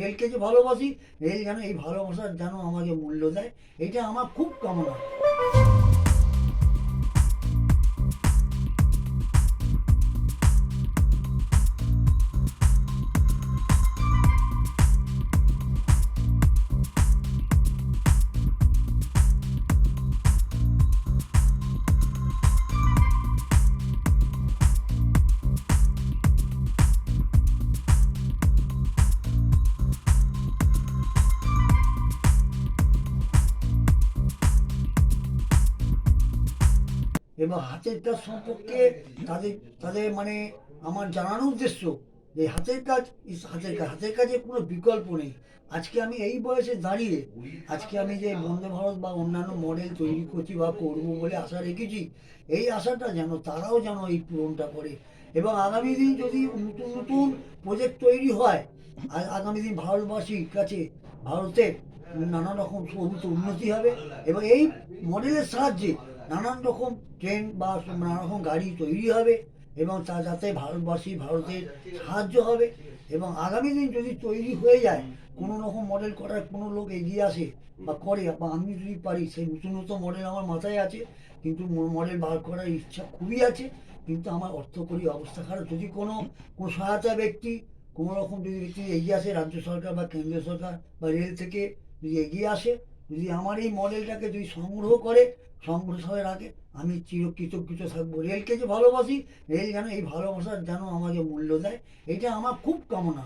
রেলকে যে ভালোবাসি, রেল যেন এই ভালোবাসার যেন আমাকে মূল্য দেয়, এটা আমার খুব কামনা। এবং হাতের কাজ সম্পর্কে তাদের তাদের মানে আমার জানানোর উদ্দেশ্য যে হাতের কাজ হাতের কাজ, হাতের কাজের কোনো বিকল্প নেই। আজকে আমি এই বয়সে দাঁড়িয়ে, আজকে আমি যে বন্দে ভারত বা অন্যান্য মডেল তৈরি করছি বা করব বলে আশা রেখেছি, এই আশাটা যেন, তারাও যেন এই পূরণটা করে। এবং আগামী দিন যদি নতুন নতুন প্রজেক্ট তৈরি হয় আগামী দিন ভারতবাসীর কাছে ভারতের নানা রকম সবুজ উন্নতি হবে এবং এই মডেলের সাহায্যে নানান রকম ট্রেন বা নানা রকম গাড়ি তৈরি হবে। এবং তা যাতে ভারতবাসী, ভারতের সাহায্য হবে এবং আগামী দিন যদি তৈরি হয়ে যায়, কোনো রকম মডেল করার কোনো লোক এগিয়ে আসে বা করে বা আমি যদি পারি, সেই নতুন নতুন মডেল আমার মাথায় আছে, কিন্তু মডেল বার করার ইচ্ছা খুবই আছে, কিন্তু আমার অর্থকরী অবস্থা খারাপ। যদি কোনো কোনো সহায়তা ব্যক্তি, কোনো রকম যদি ব্যক্তি এগিয়ে আসে, রাজ্য সরকার বা কেন্দ্রীয় সরকার বা রেল থেকে যদি এগিয়ে আসে যদি আমার এই মডেলটাকে যদি সংগ্রহ করে সংগ্রহ হয়ে রাখে আমি চিরকৃতজ্ঞ থাকব। রেলকে যে ভালোবাসি, রেল যেন এই ভালোবাসার যেন আমাকে মূল্য দেয়, এটা আমার খুব কামনা।